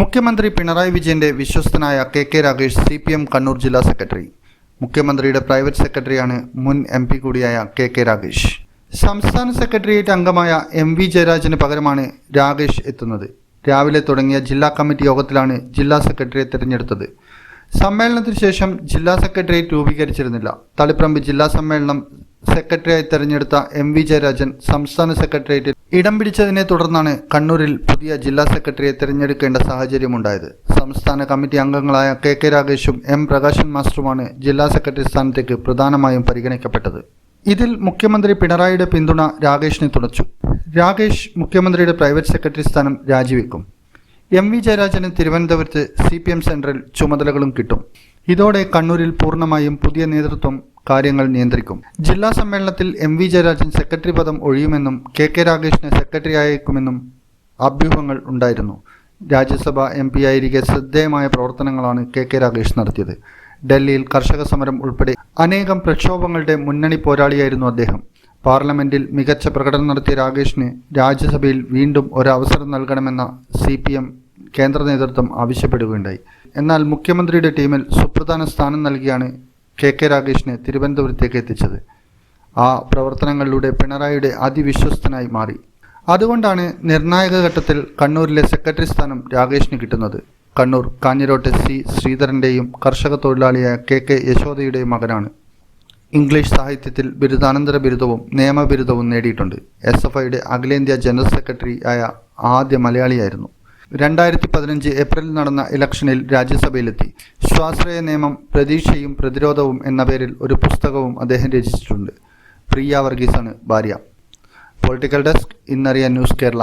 മുഖ്യമന്ത്രി പിണറായി വിജയന്റെ വിശ്വസ്തനായ K K Ragesh C P M Kannur ജില്ലാ സെക്രട്ടറി. മുഖ്യമന്ത്രിയുടെ പ്രൈവറ്റ് സെക്രട്ടറിയാണ് മുൻ എം പി കൂടിയായ കെ കെ രാഗേഷ് സംസ്ഥാന സെക്രട്ടേറിയറ്റ് അംഗമായ എം വി ജയരാജന് പകരമാണ് രാഗേഷ് എത്തുന്നത്. രാവിലെ തുടങ്ങിയ ജില്ലാ കമ്മിറ്റി യോഗത്തിലാണ് ജില്ലാ സെക്രട്ടറിയെ തിരഞ്ഞെടുത്തത്. സമ്മേളനത്തിന് ശേഷം ജില്ലാ സെക്രട്ടേറിയറ്റ് രൂപീകരിച്ചിരുന്നില്ല. തളിപ്പറമ്പ് ജില്ലാ സമ്മേളനം സെക്രട്ടറിയായി തെരഞ്ഞെടുത്ത എം വി ജയരാജൻ സംസ്ഥാന സെക്രട്ടേറിയറ്റിൽ ഇടം പിടിച്ചതിനെ തുടർന്നാണ് കണ്ണൂരിൽ പുതിയ ജില്ലാ സെക്രട്ടറിയെ തെരഞ്ഞെടുക്കേണ്ട സാഹചര്യമുണ്ടായത്. സംസ്ഥാന കമ്മിറ്റി അംഗങ്ങളായ കെ കെ രാഗേഷും എം പ്രകാശൻ മാസ്റ്ററുമാണ് ജില്ലാ സെക്രട്ടറി സ്ഥാനത്തേക്ക് പ്രധാനമായും പരിഗണിക്കപ്പെട്ടത്. ഇതിൽ മുഖ്യമന്ത്രി പിണറായിയുടെ പിന്തുണ രാഗേഷിനെ തുണച്ചു രാഗേഷ് മുഖ്യമന്ത്രിയുടെ പ്രൈവറ്റ് സെക്രട്ടറി സ്ഥാനം രാജിവെക്കും. എം വി ജയരാജന് തിരുവനന്തപുരത്ത് സി പി എം സെൻട്രൽ ചുമതലകളും കിട്ടും. ഇതോടെ കണ്ണൂരിൽ പൂർണമായും പുതിയ നേതൃത്വം കാര്യങ്ങൾ നിയന്ത്രിക്കും. ജില്ലാ സമ്മേളനത്തിൽ എം വി ജയരാജൻ സെക്രട്ടറി പദം ഒഴിയുമെന്നും കെ കെ രാകേഷിനെ സെക്രട്ടറി അയക്കുമെന്നും അഭ്യൂഹങ്ങൾ ഉണ്ടായിരുന്നു. രാജ്യസഭ എം പി ആയിരിക്കെ ശ്രദ്ധേയമായ പ്രവർത്തനങ്ങളാണ് കെ കെ രാഗേഷ് നടത്തിയത്. ഡൽഹിയിൽ കർഷക സമരം ഉൾപ്പെടെ അനേകം പ്രക്ഷോഭങ്ങളുടെ മുന്നണി പോരാളിയായിരുന്നു അദ്ദേഹം. പാർലമെന്റിൽ മികച്ച പ്രകടനം നടത്തിയ രാഗേഷിന് രാജ്യസഭയിൽ വീണ്ടും ഒരവസരം നൽകണമെന്ന സി പി എം കേന്ദ്ര നേതൃത്വം ആവശ്യപ്പെടുകയുണ്ടായി. എന്നാൽ മുഖ്യമന്ത്രിയുടെ ടീമിൽ സുപ്രധാന സ്ഥാനം നൽകിയാണ് കെ കെ രാഗേഷിനെ തിരുവനന്തപുരത്തേക്ക് എത്തിച്ചത്. ആ പ്രവർത്തനങ്ങളിലൂടെ പിണറായിയുടെ അതിവിശ്വസ്തനായി മാറി. അതുകൊണ്ടാണ് നിർണായക ഘട്ടത്തിൽ കണ്ണൂരിലെ സെക്രട്ടറി സ്ഥാനം രാഗേഷിന് കിട്ടുന്നത്. കണ്ണൂർ കാഞ്ഞിരോട്ടെ സി ശ്രീധരന്റെയും കർഷക തൊഴിലാളിയായ കെ കെ യശോദയുടെയും മകനാണ്. ഇംഗ്ലീഷ് സാഹിത്യത്തിൽ ബിരുദാനന്തര ബിരുദവും നിയമബിരുദവും നേടിയിട്ടുണ്ട്. എസ് എഫ് ഐയുടെ അഖിലേന്ത്യാ ജനറൽ സെക്രട്ടറി ആയ ആദ്യ മലയാളിയായിരുന്നു. രണ്ടായിരത്തി പതിനഞ്ച് ഏപ്രിലിൽ നടന്ന ഇലക്ഷനിൽ രാജ്യസഭയിലെത്തി. സ്വാശ്രയ നിയമം പ്രതീക്ഷയും പ്രതിരോധവും എന്ന പേരിൽ ഒരു പുസ്തകവും അദ്ദേഹം രചിച്ചിട്ടുണ്ട്. പ്രിയ വർഗീസാണ് ഭാര്യ. പൊളിറ്റിക്കൽ ഡെസ്ക് ഇന്നറിയ ന്യൂസ് കേരള.